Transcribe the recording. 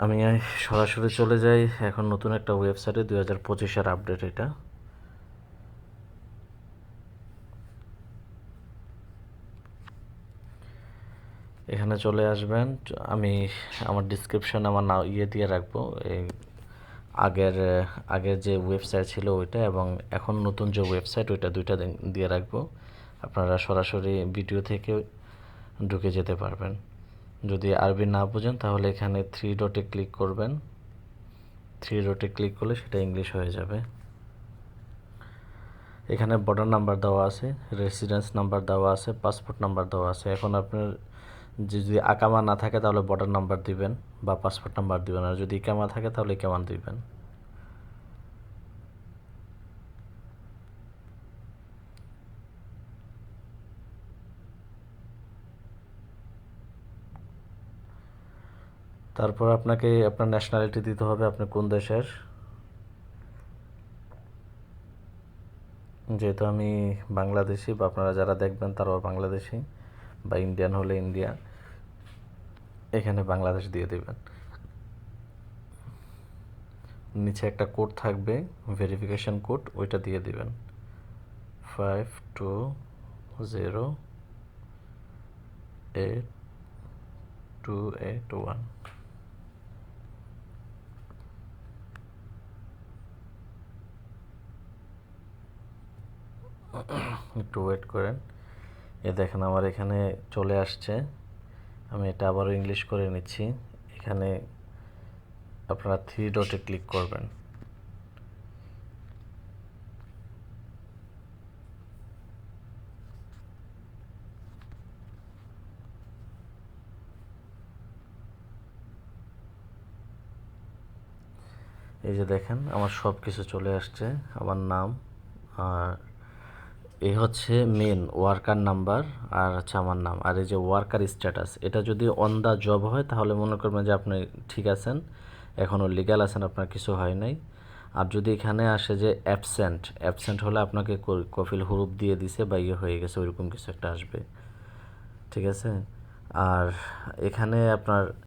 আমি সরাসরি চলে যাই এখন নতুন একটা ওয়েবসাইটে দুই হাজার পঁচিশের আপডেট এটা। এখানে চলে আসবেন, আমি আমার ডিসক্রিপশন আমার না ইয়ে দিয়ে রাখব, এই আগের আগের যে ওয়েবসাইট ছিল ওইটা এবং এখন নতুন যে ওয়েবসাইট ওইটা দুইটা দিয়ে রাখব। আপনারা সরাসরি ভিডিও থেকে ঢুকে যেতে পারবেন। যদি আরবি না বুঝেন, তাহলে এখানে থ্রি ডটে ক্লিক করবেন। থ্রি ডটে ক্লিক করলে সেটা ইংলিশ হয়ে যাবে। এখানে বর্ডার নাম্বার দেওয়া আছে রেসিডেন্স নাম্বার দেওয়া আছে পাসপোর্ট নাম্বার দেওয়া আছে। এখন আপনার যদি আকামা না থাকে, তাহলে বর্ডার নাম্বার দিবেন বা পাসপোর্ট নাম্বার দিবেন। আর যদি ইকামা থাকে, তাহলে ইকামা দিবেন। তারপর আপনাকে আপনার ন্যাশনালিটি দিতে হবে আপনি কোন দেশের? যেহেতু আমি বাংলাদেশি বা আপনারা যারা দেখবেন তারাও বাংলাদেশি বা ইন্ডিয়ান হলে ইন্ডিয়া এখানে বাংলাদেশ দিয়ে দেবেন। নিচে একটা কোড থাকবে ভেরিফিকেশন কোড ওইটা দিয়ে দিবেন। Five two zero eight two eight one একটু ওয়েট করেন। এ দেখেন আমার এখানে চলে আসছে। আমি এটা আবারও ইংলিশ করে নিচ্ছি। এখানে আপনারা থ্রি ডটে ক্লিক করবেন। এই যে দেখেন, আমার সব কিছু চলে আসছে। আমার নাম আর এই হচ্ছে মেন ওয়ার্কার নাম্বার আর হচ্ছে আমার নাম। আর এই যে ওয়ার্কার স্ট্যাটাস এটা যদি অন দ্য জব হয়, তাহলে মনে করবেন যে আপনি ঠিক আছেন। এখনও লিগ্যাল আছেন, আপনার কিছু হয় নাই। আর যদি এখানে আসে যে অ্যাবসেন্ট অ্যাবসেন্ট হলে আপনাকে কফিল হরুপ দিয়ে দিছে বা ইয়ে হয়ে গেছে, ওইরকম কিছু একটা আসবে। ঠিক আছে? আর এখানে আপনার